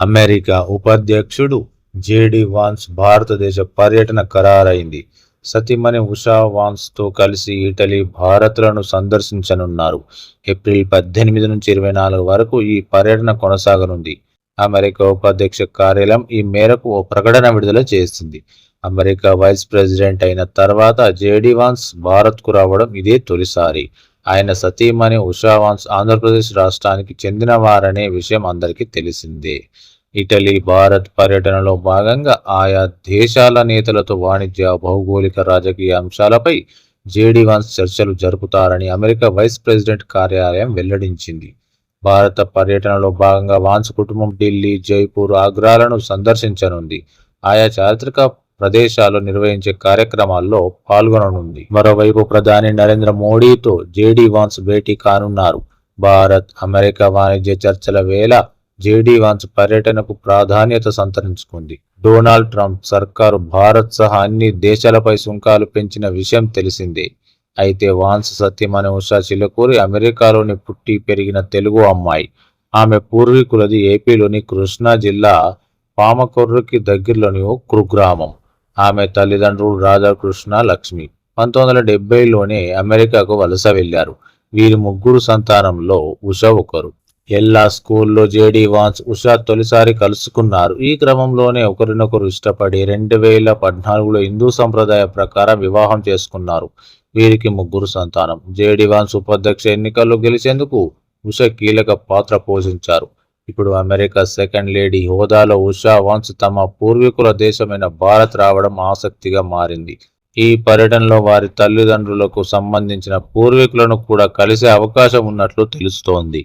America ఉపాధ్యక్షుడు JD Vance భారతదేశ పర్యటన ఖరారైంది. సతీమణి ఉషా వాన్స్తో కలిసి ఇటలీ భారత్లను సందర్శించనున్నారు. ఏప్రిల్ పద్దెనిమిది నుంచి ఇరవై నాలుగు వరకు ఈ పర్యటన కొనసాగనుంది. అమెరికా ఉపాధ్యక్ష కార్యాలయం ఈ మేరకు ఓ ప్రకటన విడుదల చేసింది. అమెరికా వైస్ ప్రెసిడెంట్ అయిన తర్వాత జేడి వాన్స్ భారత్కు రావడం ఇదే తొలిసారి. ఆయన సతీమణి ఉషావాన్స్ ఆంధ్రప్రదేశ్ రాష్ట్రానికి చెందినవారనే విషయం అందరికీ తెలిసిందే. ఇటలీ భారత్ పర్యటనలో భాగంగా ఆయా దేశాల నేతలతో వాణిజ్య భౌగోళిక రాజకీయ అంశాలపై జేడీ వాన్స్ చర్చలు జరుపుతారని అమెరికా వైస్ ప్రెసిడెంట్ కార్యాలయం వెల్లడించింది. భారత పర్యటనలో భాగంగా వాన్స్ కుటుంబం ఢిల్లీ జైపూర్ ఆగ్రాలను సందర్శించనుంది. ఆయా చారిత్రక ప్రదేశాల్లో నిర్వహించే కార్యక్రమాల్లో పాల్గొననుంది. మరోవైపు ప్రధాని నరేంద్ర మోడీతో జేడీ వాన్స్ భేటీ కానున్నారు. భారత్ అమెరికా వాణిజ్య చర్చల వేళ జేడీ వాన్స్ పర్యటనకు ప్రాధాన్యత సంతరించుకుంది. డొనాల్డ్ ట్రంప్ సర్కారు భారత్ సహా అన్ని దేశాలపై సుంకాలు పెంచిన విషయం తెలిసిందే. అయితే వాన్స్ సత్యమణి ఉషా చిలకూరి అమెరికాలోని పుట్టి పెరిగిన తెలుగు అమ్మాయి. ఆమె పూర్వీకులది ఏపీలోని కృష్ణా జిల్లా పామకొర్రుకి దగ్గరలోని ఓ కుగ్రామం ఆమె తల్లిదండ్రులు రాధాకృష్ణ లక్ష్మి. పంతొమ్మిది వందల డెబ్బైలోనే అమెరికాకు వలస వెళ్ళారు వీరి ముగ్గురు సంతానంలో ఉష ఒకరు. ఎల్లా స్కూల్లో జేడి వాన్స్ ఉషా తొలిసారి కలుసుకున్నారు. ఈ క్రమంలోనే ఒకరినొకరు ఇష్టపడి రెండు వేల పద్నాలుగులో హిందూ సంప్రదాయ ప్రకారం వివాహం చేసుకున్నారు. వీరికి ముగ్గురు సంతానం. జేడి వాన్స్ ఉపాధ్యక్ష ఎన్నికల్లో గెలిచేందుకు ఉష కీలక పాత్ర పోషించారు. ఇప్పుడు అమెరికా సెకండ్ లేడీ హోదాలో ఉషా వంశ్ తమ పూర్వీకుల దేశమైన భారత్ రావడం ఆసక్తిగా మారింది. ఈ పర్యటనలో వారి తల్లిదండ్రులకు సంబంధించిన పూర్వీకులను కూడా కలిసే అవకాశం ఉన్నట్లు తెలుస్తోంది.